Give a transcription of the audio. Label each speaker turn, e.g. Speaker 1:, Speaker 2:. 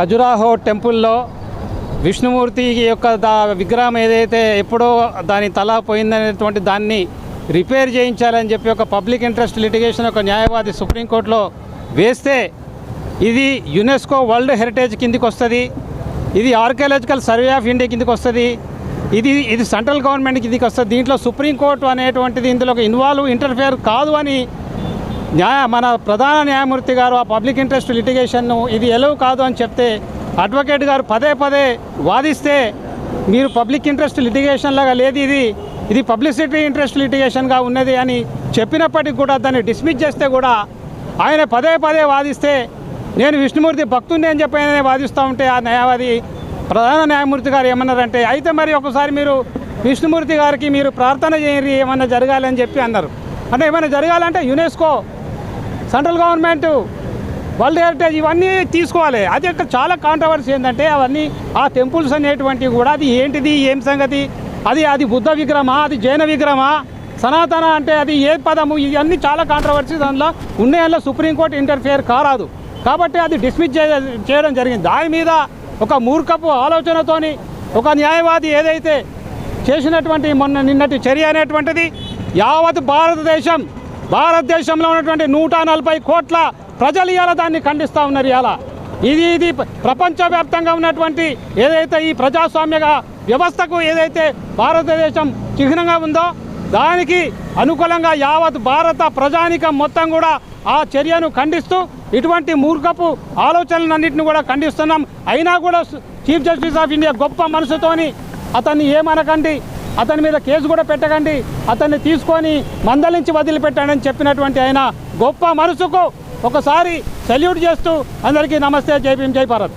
Speaker 1: ఖజురాహో టెంపుల్లో విష్ణుమూర్తి యొక్క దా విగ్రహం ఏదైతే ఎప్పుడో దాని తల పోయిందనేటువంటి దాన్ని రిపేర్ చేయించాలని చెప్పి ఒక పబ్లిక్ ఇంట్రెస్ట్ లిటిగేషన్ ఒక న్యాయవాది సుప్రీంకోర్టులో వేస్తే ఇది యునెస్కో వరల్డ్ హెరిటేజ్ కిందికి వస్తుంది ఇది ఆర్కియాలజికల్ సర్వే ఆఫ్ ఇండియా కిందికి వస్తుంది ఇది ఇది సెంట్రల్ గవర్నమెంట్ కిందికి వస్తుంది దీంట్లో సుప్రీంకోర్టు అనేటువంటిది ఇందులో ఇన్వాల్వ్ ఇంటర్ఫేర్ కాదు అని న్యాయ మన ప్రధాన న్యాయమూర్తి గారు ఆ పబ్లిక్ ఇంట్రెస్ట్ లిటిగేషన్ను ఇది ఎలవ్ కాదు అని చెప్తే అడ్వకేట్ గారు పదే పదే వాదిస్తే మీరు పబ్లిక్ ఇంట్రెస్ట్ లిటిగేషన్ లాగా లేదు ఇది ఇది పబ్లిసిటీ ఇంట్రెస్ట్ లిటిగేషన్గా ఉన్నది అని చెప్పినప్పటికి కూడా దాన్ని డిస్మిస్ చేస్తే కూడా ఆయన పదే పదే వాదిస్తే నేను విష్ణుమూర్తి భక్తుడిని అని చెప్పి ఆయన వాదిస్తూ ఉంటే ఆ న్యాయవాది ప్రధాన న్యాయమూర్తి గారు ఏమన్నారంటే అయితే మరి ఒకసారి మీరు విష్ణుమూర్తి గారికి మీరు ప్రార్థన చేయండి ఏమన్నా జరగాలని చెప్పి అన్నారు. అంటే ఏమైనా జరగాలంటే UNESCO central government world heritage ఇవన్నీ తీసుకోవాలి. అది ఇక్కడ చాలా కాంట్రవర్సీ ఏంటంటే అవన్నీ ఆ టెంపుల్స్ అనేటువంటివి కూడా అది ఏంటిది ఏం సంగతి? అది అది బుద్ధ విగ్రహమా? అది జైన విగ్రహమా? సనాతన అంటే అది ఏ పదము? ఇవన్నీ చాలా కాంట్రవర్సీ దానిలో ఉన్నాయల్లో సుప్రీంకోర్టు ఇంటర్ఫియర్ కారాదు. కాబట్టి అది డిస్మిస్ చేయడం జరిగింది. దాని మీద ఒక మూర్ఖపు ఆలోచనతోని ఒక న్యాయవాది ఏదైతే చేసినటువంటి మొన్న నిన్నటి చర్య అనేటువంటిది యావత్ భారతదేశం భారతదేశంలో ఉన్నటువంటి నూట నలభై కోట్ల ప్రజలు ఇవాళ దాన్ని ఖండిస్తూ ఉన్నారు ఇవాళ. ఇది ఇది ప్రపంచవ్యాప్తంగా ఉన్నటువంటి ఏదైతే ఈ ప్రజాస్వామ్య వ్యవస్థకు ఏదైతే భారతదేశం చిహ్నంగా ఉందో దానికి అనుకూలంగా యావత్ భారత ప్రజానికం మొత్తం కూడా ఆ చర్యను ఖండిస్తూ ఇటువంటి మూర్ఖపు ఆలోచనలన్నింటిని కూడా ఖండిస్తున్నాం. అయినా కూడా చీఫ్ జస్టిస్ ఆఫ్ ఇండియా గొప్ప మనసుతోని అతన్ని ఏమనకండి? అతని మీద కేసు కూడా పెట్టకండి. అతన్ని తీసుకొని మందలించి వదిలిపెట్టాడని చెప్పినటువంటి ఆయన గొప్ప మనసుకు ఒకసారి సెల్యూట్ చేస్తూ అందరికీ నమస్తే జై భీం జై భారత్.